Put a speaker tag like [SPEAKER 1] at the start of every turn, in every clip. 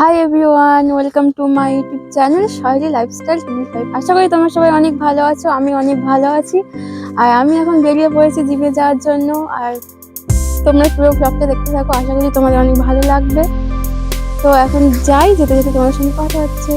[SPEAKER 1] Hi everyone welcome to my YouTube channel শহরি lifestyle twenty five আশা করি তোমার সবাই অনেক ভালো আছো, আমি অনেক ভালো আছি। আর আমি এখন বেরিয়ে পড়েছি জিপে যাওয়ার জন্য। আর তোমরা পুরো ব্লগটা দেখতে থাকো, আশা করি তোমাদের অনেক ভালো লাগবে। তো এখন যাই, যেতে যেতে তোমার সঙ্গে কথা হচ্ছে।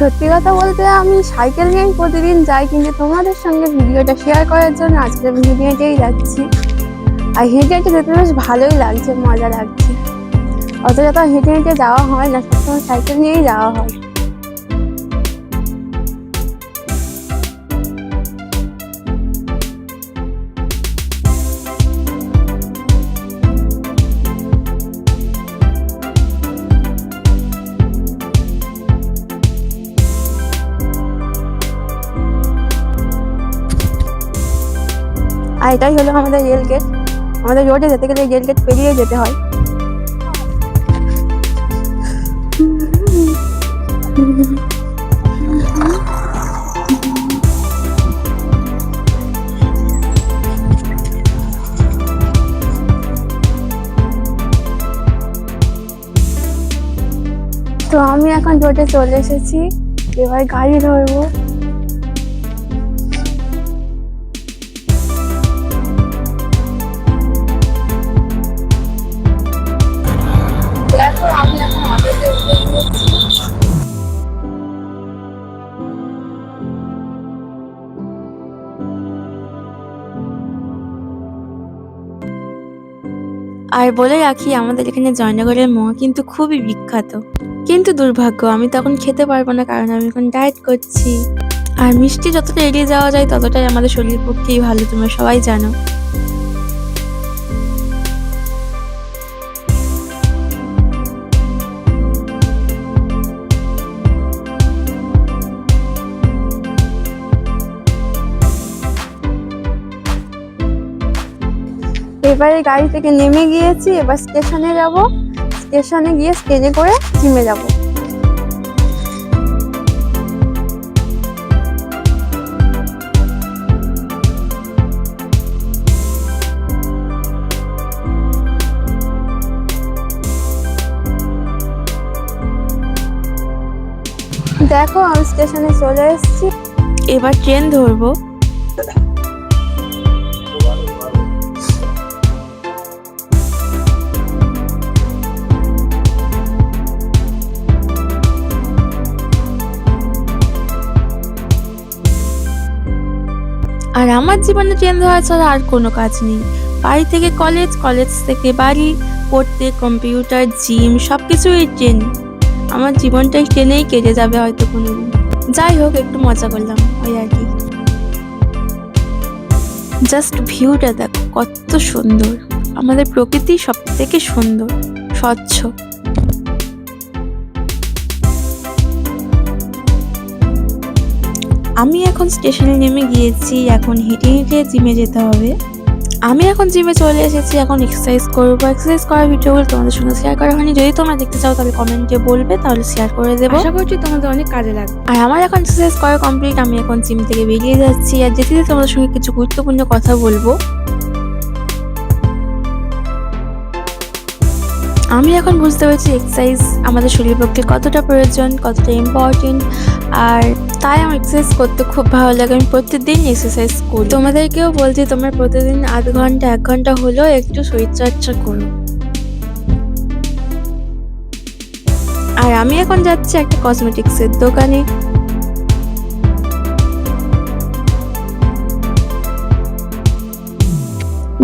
[SPEAKER 1] সত্যি কথা বলতে আমি সাইকেল নিয়েই প্রতিদিন যাই, কিন্তু তোমাদের সঙ্গে ভিডিওটা শেয়ার করার জন্য আজকে হেঁটে হেঁটেই যাচ্ছি। আর হেঁটে হেঁটে যেতে বেশ ভালোই লাগছে, মজা লাগছে। অত যত হেঁটে হেঁটে যাওয়া হয় না, সবসময় সাইকেল নিয়েই যাওয়া হয়। আর এটাই হলো আমাদের রেল গেট আমাদের রোডে যেতে গেলে রেল গেট পেরিয়ে যেতে হয়। তো আমি এখন রোডে চলে এসেছি। এবার গাড়ি ধরবো। আর বলে রাখি, আমাদের এখানে জয়নগরের মোয়া কিন্তু খুবই বিখ্যাত। কিন্তু দুর্ভাগ্য, আমি তখন খেতে পারব না কারণ আমি এখন ডায়েট করছি। আর মিষ্টি যতটা এড়িয়ে যাওয়া যায়, ততটাই আমাদের শরীরের পক্ষেই ভালো, তোমরা সবাই জানো। এবারে গাড়ি থেকে নেমে গিয়েছি, এবার স্টেশনে যাব। স্টেশনে গিয়ে স্টেজে করে জিমে যাব। দেখো, আমি স্টেশনে চলে এসেছি। এবার ট্রেন ধরবো। আমার জীবনে ট্রেন ধরা ছাড়া আর কোনো কাজ নেই। বাড়ি থেকে কলেজ কলেজ থেকে বাড়ি, পড়তে কম্পিউটার জিম সব কিছুই ট্রেন আমার জীবনটা ট্রেনেই কেটে যাবে হয়তো কোনোদিন। যাই হোক, একটু মজা করলাম, ওই আর কি। জাস্ট ভিউটা দেখো, কত সুন্দর। আমাদের প্রকৃতি সব থেকে সুন্দর, স্বচ্ছ। আমি এখন স্টেশনে নেমে গিয়েছি এখন হেঁটে হেঁটে জিমে যেতে হবে। আমি এখন জিমে চলে এসেছি এখন এক্সারসাইজ করব। এক্সারসাইজ করার ভিডিওগুলো তোমাদের সঙ্গে শেয়ার করা হয়নি। যদি তোমরা দেখতে চাও তাহলে কমেন্টে বলবে তাহলে শেয়ার করে দেবো। আশা করছি তোমাদের অনেক কাজে লাগবে। আর আমার এখন এক্সারসাইজ করা কমপ্লিট আমি এখন জিম থেকে বেরিয়ে যাচ্ছি। আর যেতে তোমাদের সঙ্গে কিছু গুরুত্বপূর্ণ কথা বলব। আমি এখন বুঝতে পারছি এক্সারসাইজ আমাদের শরীরের পক্ষে কতটা প্রয়োজন, কতটা ইম্পর্টেন্ট আর তাই আমার এক্সারসাইজ করতে খুব ভালো লাগে। আমি প্রতিদিন এক্সারসাইজ করি। তোমাদেরকেও বলছি, তোমরা প্রতিদিন আধ ঘণ্টা, এক ঘণ্টা হলেও একটু শরীরচর্চা করো। আর আমি এখন যাচ্ছি একটা কসমেটিক্সের দোকানে।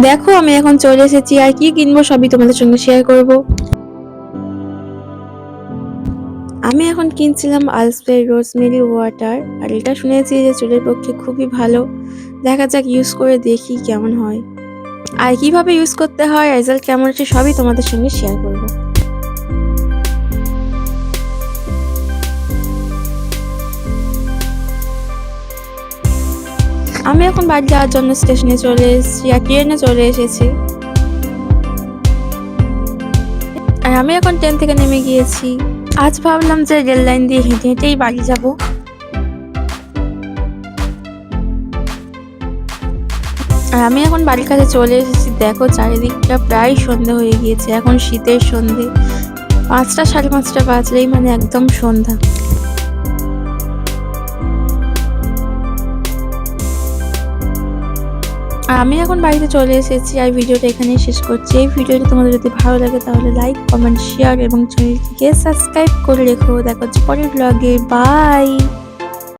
[SPEAKER 1] দেখো, আমি এখন চলে এসেছি আর কি কিনবো সবই তোমাদের সঙ্গে শেয়ার করব। আমি এখন কিনছিলাম আলসপে রোজমেরি ওয়াটার আর এটা শুনেছি যে চুলের পক্ষে খুবই ভালো। দেখা যাক ইউজ করে দেখি কেমন হয়। আর কীভাবে ইউজ করতে হয় রেজাল্ট কেমন আছে সবই তোমাদের সঙ্গে শেয়ার করব। আমি এখন বাড়ি যাওয়ার জন্য স্টেশনে চলে এসেছি আর ট্রেনে চলে এসেছি। আর আমি এখন ট্রেন থেকে নেমে গিয়েছি। আজ ভাবলাম যে রেল লাইন দিয়ে হেঁটে হেঁটেই বাড়ি যাব। আর আমি এখন বাড়ির কাছে চলে এসেছি। দেখো চারিদিকটা প্রায় সন্ধে হয়ে গিয়েছে। এখন শীতের সন্ধে। পাঁচটা, সাড়ে পাঁচটা বাজলেই মানে একদম সন্ধ্যা। আমি এখন বাড়িতে চলে এসেছি আর ভিডিওটা এখানেই শেষ করছি। এই ভিডিওটি তোমাদের যদি ভালো লাগে তাহলে লাইক কমেন্ট শেয়ার এবং চ্যানেলটিকে সাবস্ক্রাইব করে রেখো। দেখা হচ্ছে পরের ব্লগে বাই